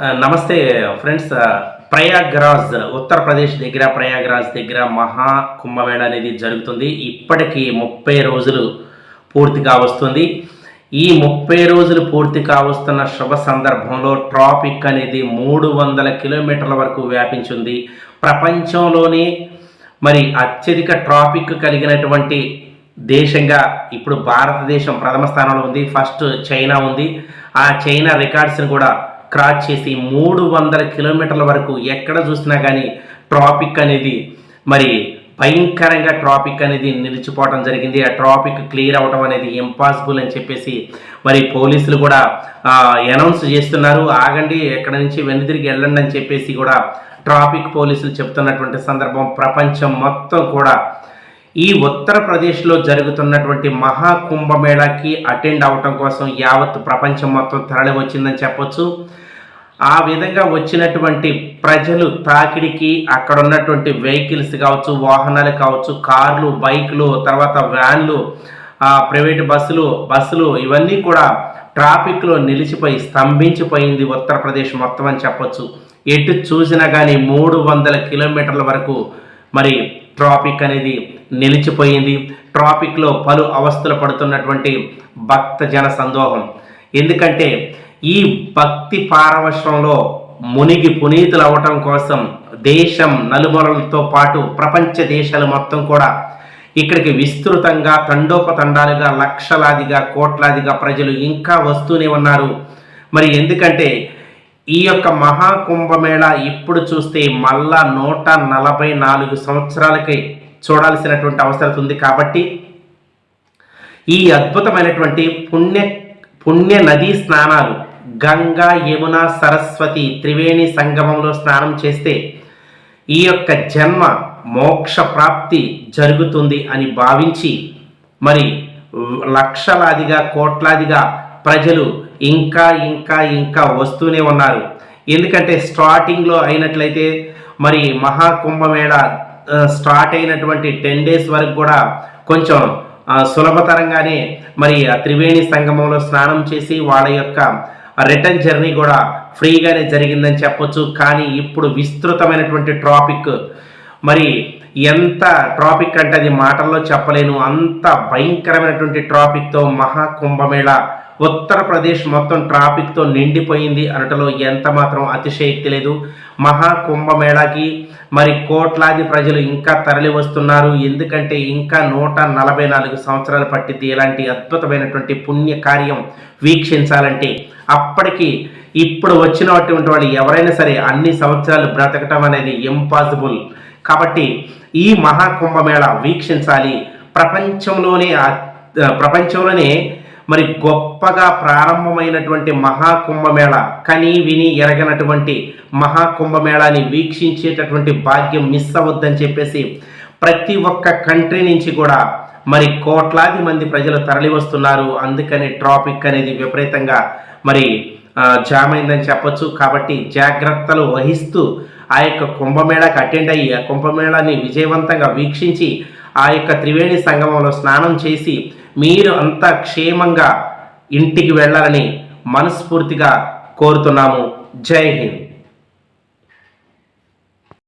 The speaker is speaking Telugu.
నమస్తే ఫ్రెండ్స్ ప్రయాగ్రాజ్ ఉత్తరప్రదేశ్ దగ్గర ప్రయాగ్రాజ్ దగ్గర మహా కుంభమేళ అనేది జరుగుతుంది. ఇప్పటికీ ముప్పై రోజులు పూర్తిగా వస్తుంది. ఈ ముప్పై రోజులు పూర్తి కావస్తున్న శుభ సందర్భంలో ట్రాఫిక్ అనేది మూడు వందల కిలోమీటర్ల వరకు వ్యాపించింది. ప్రపంచంలోనే మరి అత్యధిక ట్రాఫిక్ కలిగినటువంటి దేశంగా ఇప్పుడు భారతదేశం ప్రథమ స్థానంలో ఉంది. ఫస్ట్ చైనా ఉంది. ఆ చైనా రికార్డ్స్ని కూడా క్రాస్ చేసి మూడు వందల కిలోమీటర్ల వరకు ఎక్కడ చూసినా కానీ ట్రాఫిక్ అనేది మరి భయంకరంగా ట్రాఫిక్ అనేది నిలిచిపోవడం జరిగింది. ఆ ట్రాఫిక్ క్లియర్ అవ్వడం అనేది ఇంపాసిబుల్ అని చెప్పేసి మరి పోలీసులు కూడా అనౌన్స్ చేస్తున్నారు. ఆగండి ఎక్కడ నుంచి వెనుదిరిగి వెళ్ళండి అని చెప్పేసి కూడా ట్రాఫిక్ పోలీసులు చెప్తున్నటువంటి సందర్భం ప్రపంచం మొత్తం కూడా ఈ ఉత్తరప్రదేశ్లో జరుగుతున్నటువంటి మహా కుంభమేళాకి అటెండ్ అవటం కోసం యావత్ ప్రపంచం మొత్తం తరలి వచ్చిందని చెప్పొచ్చు. ఆ విధంగా వచ్చినటువంటి ప్రజలు తాకిడికి అక్కడ ఉన్నటువంటి వెహికల్స్ కావచ్చు వాహనాలు కావచ్చు కార్లు బైక్లు తర్వాత వ్యాన్లు ప్రైవేట్ బస్సులు బస్సులు ఇవన్నీ కూడా ట్రాఫిక్లో నిలిచిపోయి స్తంభించిపోయింది ఉత్తరప్రదేశ్ మొత్తం అని చెప్పొచ్చు. ఎటు చూసినా కానీ మూడు వందల కిలోమీటర్ల వరకు మరి ట్రాఫిక్ అనేది నిలిచిపోయింది. ట్రాఫిక్లో పలు అవస్థలు పడుతున్నటువంటి భక్త జన సందోహం. ఎందుకంటే ఈ భక్తి పారవశ్యంలో మునిగి పునీతులు అవటం కోసం దేశం నలుమూలలతో పాటు ప్రపంచ దేశాలు మొత్తం కూడా ఇక్కడికి విస్తృతంగా తండోపతండాలుగా లక్షలాదిగా కోట్లాదిగా ప్రజలు ఇంకా వస్తూనే ఉన్నారు. మరి ఎందుకంటే ఈ యొక్క మహాకుంభమేళ ఇప్పుడు చూస్తే మళ్ళా నూట నలభై నాలుగు సంవత్సరాలకి చూడాల్సినటువంటి అవసరం ఉంది కాబట్టి ఈ అద్భుతమైనటువంటి పుణ్య పుణ్య నదీ స్నానాలు గంగా యమున సరస్వతి త్రివేణి సంగమంలో స్నానం చేస్తే ఈ యొక్క జన్మ మోక్ష ప్రాప్తి జరుగుతుంది అని భావించి మరి లక్షలాదిగా కోట్లాదిగా ప్రజలు ఇంకా ఇంకా ఇంకా వస్తూనే ఉన్నారు. ఎందుకంటే స్టార్టింగ్లో అయినట్లయితే మరి మహాకుంభమేళ స్టార్ట్ అయినటువంటి టెన్ డేస్ వరకు కూడా కొంచెం సులభతరంగానే మరి ఆ త్రివేణి సంగమంలో స్నానం చేసి వాళ్ళ యొక్క రిటర్న్ జర్నీ కూడా ఫ్రీగానే జరిగిందని చెప్పొచ్చు. కానీ ఇప్పుడు విస్తృతమైనటువంటి ట్రాఫిక్ మరి ఎంత ట్రాఫిక్ అంటే అది మాటల్లో చెప్పలేను. అంత భయంకరమైనటువంటి ట్రాఫిక్తో మహా కుంభమేళ ఉత్తరప్రదేశ్ మొత్తం ట్రాఫిక్తో నిండిపోయింది అనటలో ఎంత మాత్రం అతిశయక్తి లేదు. మహా కుంభమేళాకి మరి కోట్లాది ప్రజలు ఇంకా తరలి వస్తున్నారు ఎందుకంటే ఇంకా నూట నలభై నాలుగు సంవత్సరాలు పట్టింది ఇలాంటి అద్భుతమైనటువంటి పుణ్య కార్యం వీక్షించాలంటే. అప్పటికి ఇప్పుడు వచ్చినటువంటి వాళ్ళు ఎవరైనా సరే అన్ని సంవత్సరాలు బ్రతకటం అనేది ఇంపాసిబుల్. కాబట్టి ఈ మహాకుంభమేళ వీక్షించాలి. ప్రపంచంలోనే ప్రపంచంలోనే మరి గొప్పగా ప్రారంభమైనటువంటి మహాకుంభమేళ కని విని ఎరగనటువంటి మహాకుంభమేళాని వీక్షించేటటువంటి భాగ్యం మిస్ అవ్వద్దని చెప్పేసి ప్రతి ఒక్క కంట్రీ నుంచి కూడా మరి కోట్లాది మంది ప్రజలు తరలి వస్తున్నారు అందుకని ట్రాఫిక్ అనేది విపరీతంగా మరి జామ్ అయిందని చెప్పొచ్చు. కాబట్టి జాగ్రత్తలు వహిస్తూ ఆ యొక్క కుంభమేళాకి అటెండ్ అయ్యి ఆ కుంభమేళాన్ని విజయవంతంగా వీక్షించి ఆ యొక్క త్రివేణి సంగమంలో స్నానం చేసి మీరు అంతా క్షేమంగా ఇంటికి వెళ్ళాలని మనస్ఫూర్తిగా కోరుతున్నాము. జై హింద్.